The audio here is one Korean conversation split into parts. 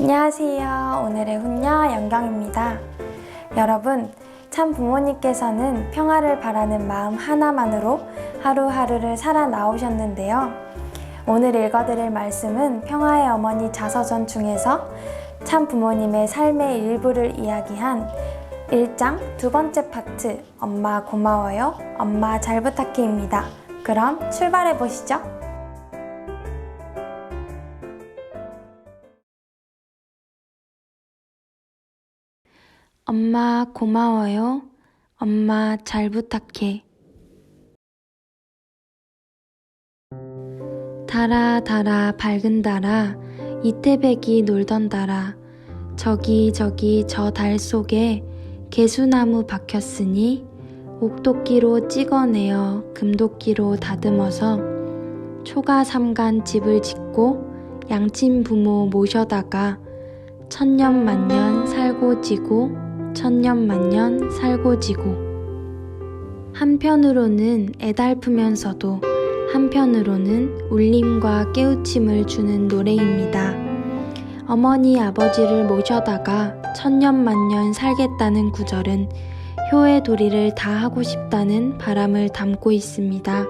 안녕하세요. 오늘의 훈녀 영경입니다. 여러분, 참 부모님께서는 평화를 바라는 마음 하나만으로 하루하루를 살아나오셨는데요. 오늘 읽어드릴 말씀은 평화의 어머니 자서전 중에서 참 부모님의 삶의 일부를 이야기한 1장 두 번째 파트 엄마 고마워요, 엄마 잘 부탁해입니다. 그럼 출발해 보시죠. 엄마 고마워요. 엄마 잘 부탁해. 달아 달아 밝은 달아 이태백이 놀던 달아 저기 저기 저 달 속에 개수나무 박혔으니 옥도끼로 찍어내어 금도끼로 다듬어서 초가 삼간 집을 짓고 양친 부모 모셔다가 천년 만년 살고 지고 천년 만년 살고 지고 한편으로는 애달프면서도 한편으로는 울림과 깨우침을 주는 노래입니다. 어머니 아버지를 모셔다가 천년 만년 살겠다는 구절은 효의 도리를 다 하고 싶다는 바람을 담고 있습니다.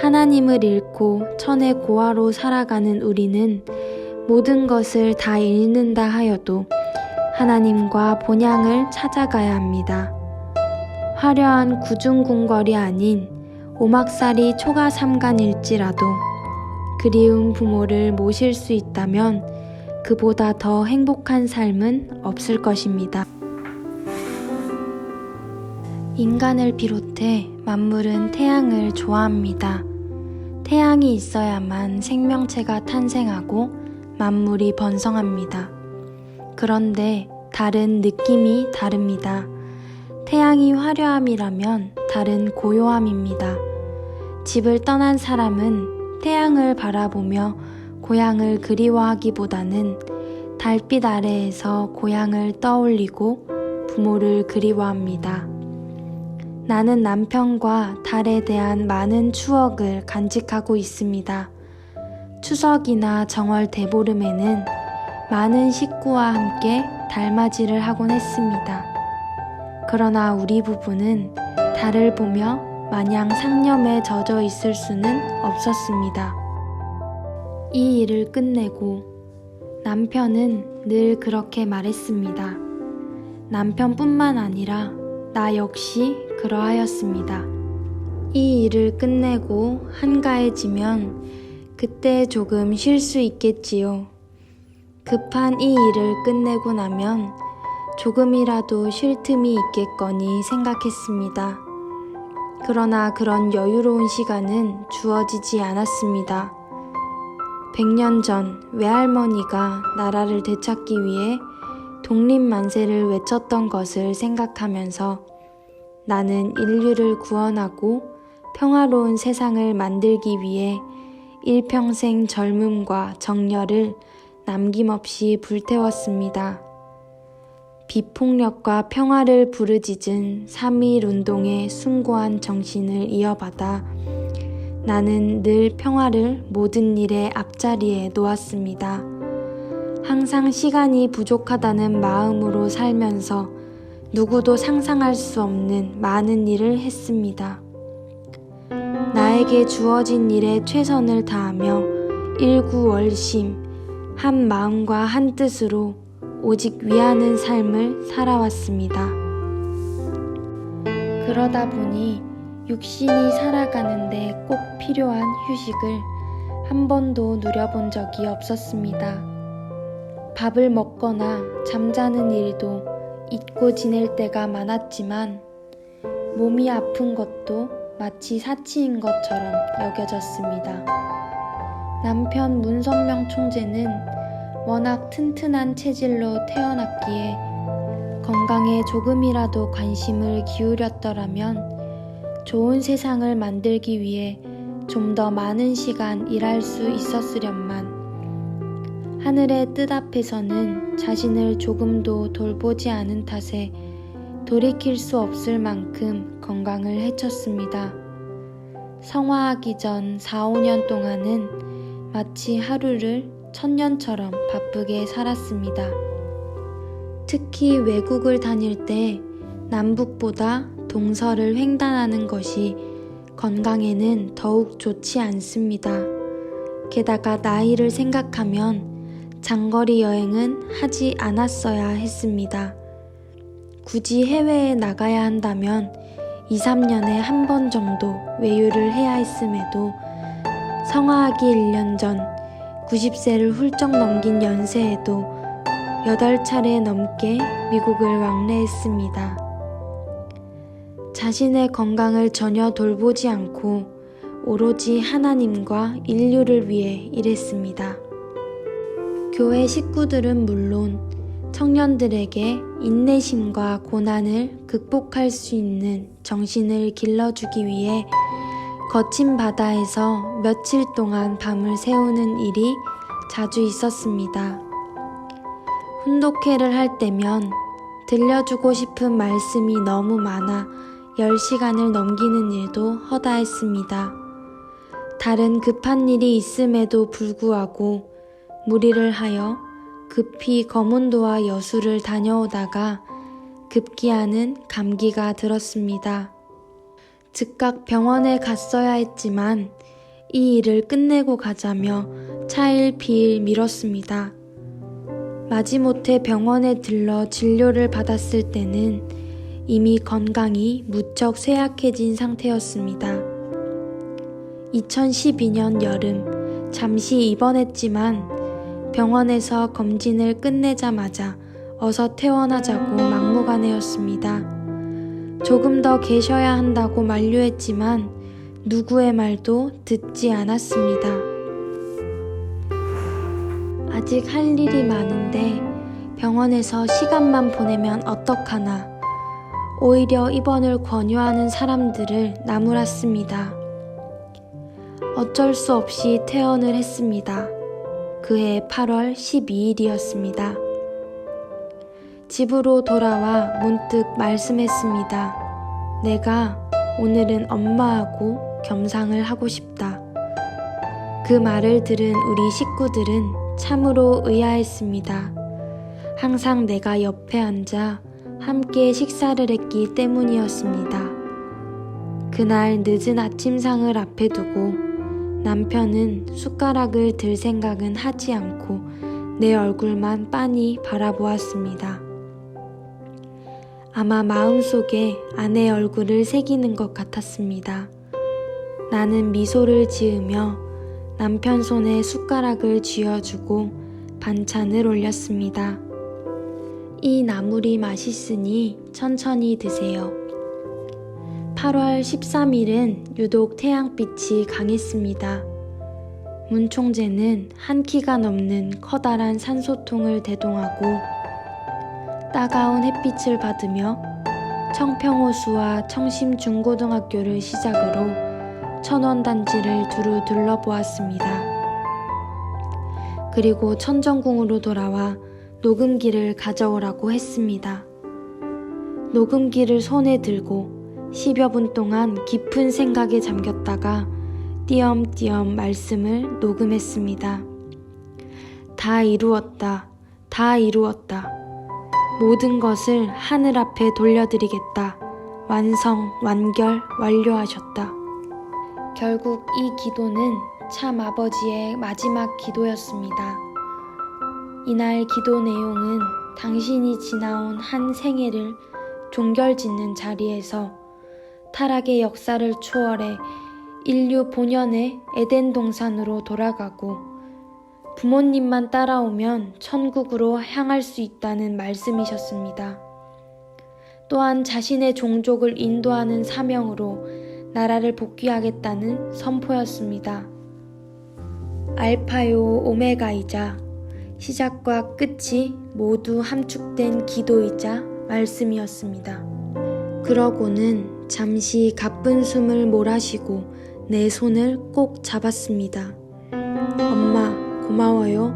하나님을 잃고 천의 고아로 살아가는 우리는 모든 것을 다 잃는다 하여도 하나님과 본향을 찾아가야 합니다. 화려한 구중궁궐이 아닌 오막살이 초가 삼간일지라도 그리운 부모를 모실 수 있다면 그보다 더 행복한 삶은 없을 것입니다. 인간을 비롯해 만물은 태양을 좋아합니다. 태양이 있어야만 생명체가 탄생하고 만물이 번성합니다. 그런데 달은 느낌이 다릅니다. 태양이 화려함이라면 달은 고요함입니다. 집을 떠난 사람은 태양을 바라보며 고향을 그리워하기보다는 달빛 아래에서 고향을 떠올리고 부모를 그리워합니다. 나는 남편과 달에 대한 많은 추억을 간직하고 있습니다. 추석이나 정월 대보름에는 많은 식구와 함께 달맞이를 하곤 했습니다. 그러나 우리 부부는 달을 보며 마냥 상념에 젖어 있을 수는 없었습니다. 이 일을 끝내고 남편은 늘 그렇게 말했습니다. 남편뿐만 아니라 나 역시 그러하였습니다. 이 일을 끝내고 한가해지면 그때 조금 쉴 수 있겠지요. 급한 이 일을 끝내고 나면 조금이라도 쉴 틈이 있겠거니 생각했습니다. 그러나 그런 여유로운 시간은 주어지지 않았습니다. 100년 전 외할머니가 나라를 되찾기 위해 독립만세를 외쳤던 것을 생각하면서 나는 인류를 구원하고 평화로운 세상을 만들기 위해 일평생 젊음과 정열을 남김없이 불태웠습니다. 비폭력과 평화를 부르짖은 3.1 운동의 숭고한 정신을 이어받아 나는 늘 평화를 모든 일의 앞자리에 놓았습니다. 항상 시간이 부족하다는 마음으로 살면서 누구도 상상할 수 없는 많은 일을 했습니다. 나에게 주어진 일에 최선을 다하며 일구월심, 한 마음과 한 뜻으로 오직 위하는 삶을 살아왔습니다. 그러다 보니 육신이 살아가는데 꼭 필요한 휴식을 한 번도 누려본 적이 없었습니다. 밥을 먹거나 잠자는 일도 잊고 지낼 때가 많았지만 몸이 아픈 것도 마치 사치인 것처럼 여겨졌습니다. 남편 문선명 총재는 워낙 튼튼한 체질로 태어났기에 건강에 조금이라도 관심을 기울였더라면 좋은 세상을 만들기 위해 좀 더 많은 시간 일할 수 있었으련만 하늘의 뜻 앞에서는 자신을 조금도 돌보지 않은 탓에 돌이킬 수 없을 만큼 건강을 해쳤습니다. 성화하기 전 4, 5년 동안은 마치 하루를 천년처럼 바쁘게 살았습니다. 특히 외국을 다닐 때 남북보다 동서를 횡단하는 것이 건강에는 더욱 좋지 않습니다. 게다가 나이를 생각하면 장거리 여행은 하지 않았어야 했습니다. 굳이 해외에 나가야 한다면 2, 3년에 한 번 정도 외유를 해야 했음에도 성화하기 1년 전 90세를 훌쩍 넘긴 연세에도 8차례 넘게 미국을 왕래했습니다. 자신의 건강을 전혀 돌보지 않고 오로지 하나님과 인류를 위해 일했습니다. 교회 식구들은 물론 청년들에게 인내심과 고난을 극복할 수 있는 정신을 길러주기 위해 거친 바다에서 며칠 동안 밤을 새우는 일이 자주 있었습니다. 훈독회를 할 때면 들려주고 싶은 말씀이 너무 많아 10시간을 넘기는 일도 허다했습니다. 다른 급한 일이 있음에도 불구하고 무리를 하여 급히 거문도와 여수를 다녀오다가 급기야는 감기가 들었습니다. 즉각 병원에 갔어야 했지만 이 일을 끝내고 가자며 차일피일 미뤘습니다. 마지못해 병원에 들러 진료를 받았을 때는 이미 건강이 무척 쇠약해진 상태였습니다. 2012년 여름 잠시 입원했지만 병원에서 검진을 끝내자마자 어서 퇴원하자고 막무가내였습니다. 조금 더 계셔야 한다고 만류했지만 누구의 말도 듣지 않았습니다. 아직 할 일이 많은데 병원에서 시간만 보내면 어떡하나. 오히려 입원을 권유하는 사람들을 나무랐습니다. 어쩔 수 없이 퇴원을 했습니다. 그해 8월 12일이었습니다. 집으로 돌아와 문득 말씀했습니다. 내가 오늘은 엄마하고 겸상을 하고 싶다. 그 말을 들은 우리 식구들은 참으로 의아했습니다. 항상 내가 옆에 앉아 함께 식사를 했기 때문이었습니다. 그날 늦은 아침상을 앞에 두고 남편은 숟가락을 들 생각은 하지 않고 내 얼굴만 빤히 바라보았습니다. 아마 마음속에 아내 얼굴을 새기는 것 같았습니다. 나는 미소를 지으며 남편 손에 숟가락을 쥐어주고 반찬을 올렸습니다. 이 나물이 맛있으니 천천히 드세요. 8월 13일은 유독 태양빛이 강했습니다. 문 총재는 한 키가 넘는 커다란 산소통을 대동하고 따가운 햇빛을 받으며 청평호수와 청심중고등학교를 시작으로 천원단지를 두루 둘러보았습니다. 그리고 천정궁으로 돌아와 녹음기를 가져오라고 했습니다. 녹음기를 손에 들고 10여 분 동안 깊은 생각에 잠겼다가 띄엄띄엄 말씀을 녹음했습니다. 다 이루었다. 다 이루었다. 모든 것을 하늘 앞에 돌려드리겠다. 완성, 완결, 완료하셨다. 결국 이 기도는 참 아버지의 마지막 기도였습니다. 이날 기도 내용은 당신이 지나온 한 생애를 종결 짓는 자리에서 타락의 역사를 초월해 인류 본연의 에덴 동산으로 돌아가고 부모님만 따라오면 천국으로 향할 수 있다는 말씀이셨습니다. 또한 자신의 종족을 인도하는 사명으로 나라를 복귀하겠다는 선포였습니다. 알파요 오메가이자 시작과 끝이 모두 함축된 기도이자 말씀이었습니다. 그러고는 잠시 가쁜 숨을 몰아쉬고 내 손을 꼭 잡았습니다. 엄마, 고마워요.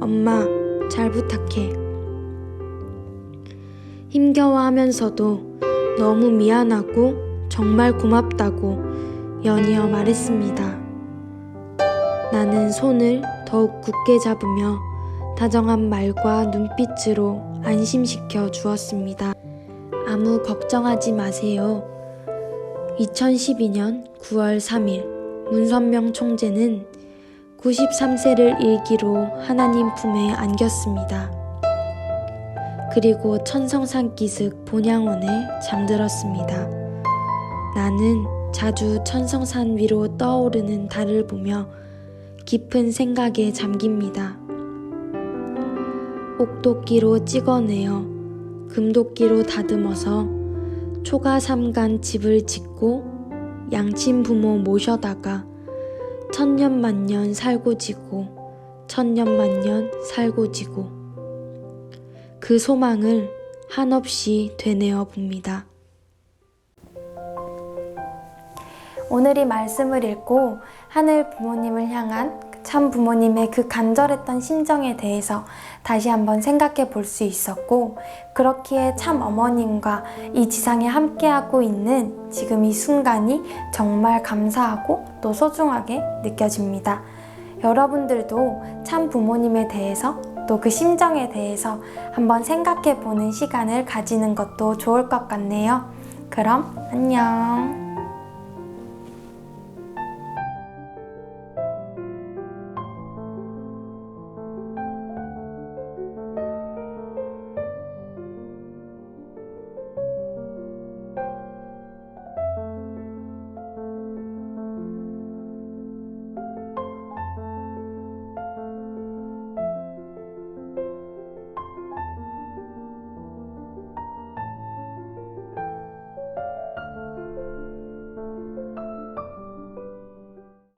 엄마, 잘 부탁해. 힘겨워하면서도 너무 미안하고 정말 고맙다고 연이어 말했습니다. 나는 손을 더욱 굳게 잡으며 다정한 말과 눈빛으로 안심시켜 주었습니다. 아무 걱정하지 마세요. 2012년 9월 3일 문선명 총재는 93세를 일기로 하나님 품에 안겼습니다. 그리고 천성산 기슭 본향원에 잠들었습니다. 나는 자주 천성산 위로 떠오르는 달을 보며 깊은 생각에 잠깁니다. 옥도끼로 찍어내어 금도끼로 다듬어서 초가 삼간 집을 짓고 양친 부모 모셔다가 천년 만년 살고 지고 천년 만년 살고 지고 그 소망을 한없이 되뇌어 봅니다. 오늘 이 말씀을 읽고 하늘 부모님을 향한 참 부모님의 그 간절했던 심정에 대해서 다시 한번 생각해 볼 수 있었고, 그렇기에 참 어머님과 이 지상에 함께하고 있는 지금 이 순간이 정말 감사하고 또 소중하게 느껴집니다. 여러분들도 참 부모님에 대해서 또 그 심정에 대해서 한번 생각해 보는 시간을 가지는 것도 좋을 것 같네요. 그럼 안녕.